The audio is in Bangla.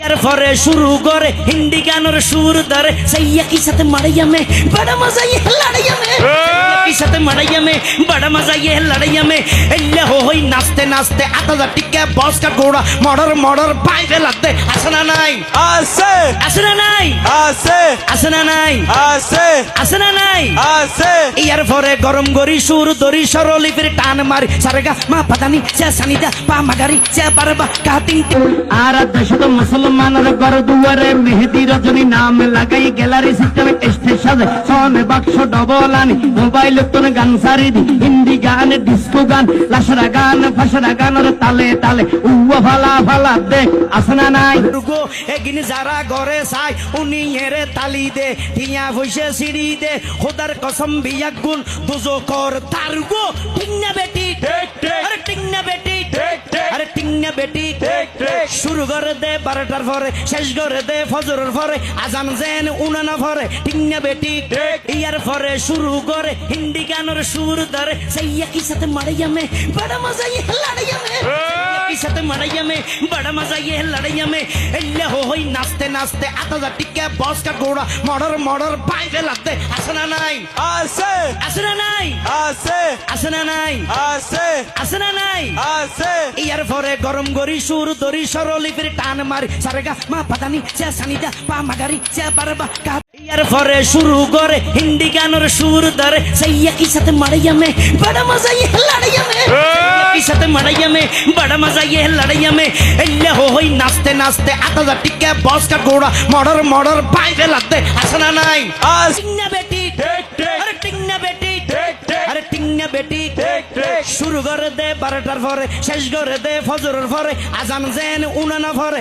পরে শুরু করে, হিন্দি গানের সুর ধরে। সাইয়া কি সাথে মারিয়া মে বড় মজা ইয়ে লড়াইয়া মে কি সাথে মারাইয়া মে বড় মজা ইয়ে লড়াইয়া মে এল্লে হো হই নাচতে নাচতে আতা টিকে বস কা গোড়া মডর মডর পাইবে লাগতে আসনা নাই আছে আসনা নাই আছে আসনা নাই আছে আসনা নাই আছে ইয়ার পরে গরম গরি সুর দরি সরলি ফির টান মারি সারেগা মা পাতানি সে সানিদা পা মাগারি সে পারবা কাতিং আর দেশত মুসলমানের ঘর দুয়ারে মেহেদি রজনী নাম লাগাই গ্যালারি সিস্টেম সাজে। সনে বাক্স ডবল আনি মোবাইল তোর গান সারি দি। হিন্দি গান ডিস্কো গান, লাসরা গান, ফাসরা গানের তালে তালে। উয়া ফালা ফালা দেখ আসনা নাই। গো এগিন যারা ঘরে চাই উনি এরে তালি দে টিয়া হইছে সিঁড়ি দে। খোদার কসম বিয়া গুণ দুজো কর। তার গো বেটি ঠিক। বেটি ঠিক, ঠিক। শুরু করে দে বারোটার পরে শেষ করে দে ফজরের পরে আজান জেন উনানা পরে টিংনা বেটি ঠিক। ইয়ার পরে শুরু করে হিন্দি গানের সুর ধরে সাইয়া কি সাথে মারিয়ামে মে বড় মজা সাথে মারাইয়া মে বড় মজা ইয়ে লড়াইয়া মে এল্লে হো হই নাচতে নাচতে আতা জাতিকে বস কা গোড়া মর্ডার মর্ডার বাইরে লাগতে আসে না নাই আসে আসে না নাই আসে আসে না নাই আসে আসে না নাই আসে ইয়ার পরে গরম গরি সুর দরি সরলিপের টান মারি সারেগা মা পাতানি চা সানিদা পা মাগারি চা পারবা কা ইয়ার পরে শুরু করে হিন্দি গানের সুর ধরে সাইয়া কি সাথে মারাইয়া মে বড় মজা ইয়ে লড়াইয়া মে সাথে মারাইয়া মে বড় মজা ইয়ে লড়াইয়া মে এল্লে হো হই নাচতে নাচতে আতা যা টিকে বস কা ঘোড়া মর্ডার মর্ডার পাইবে লাগতে আসনা নাই টিংনা বেটি টেক টেক আরে টিংনা বেটি টেক টেক আরে টিংনা বেটি টেক টেক শুরু করে দে বারোটার পরে শেষ করে দে ফজরের পরে আজান জেন উনানা পরে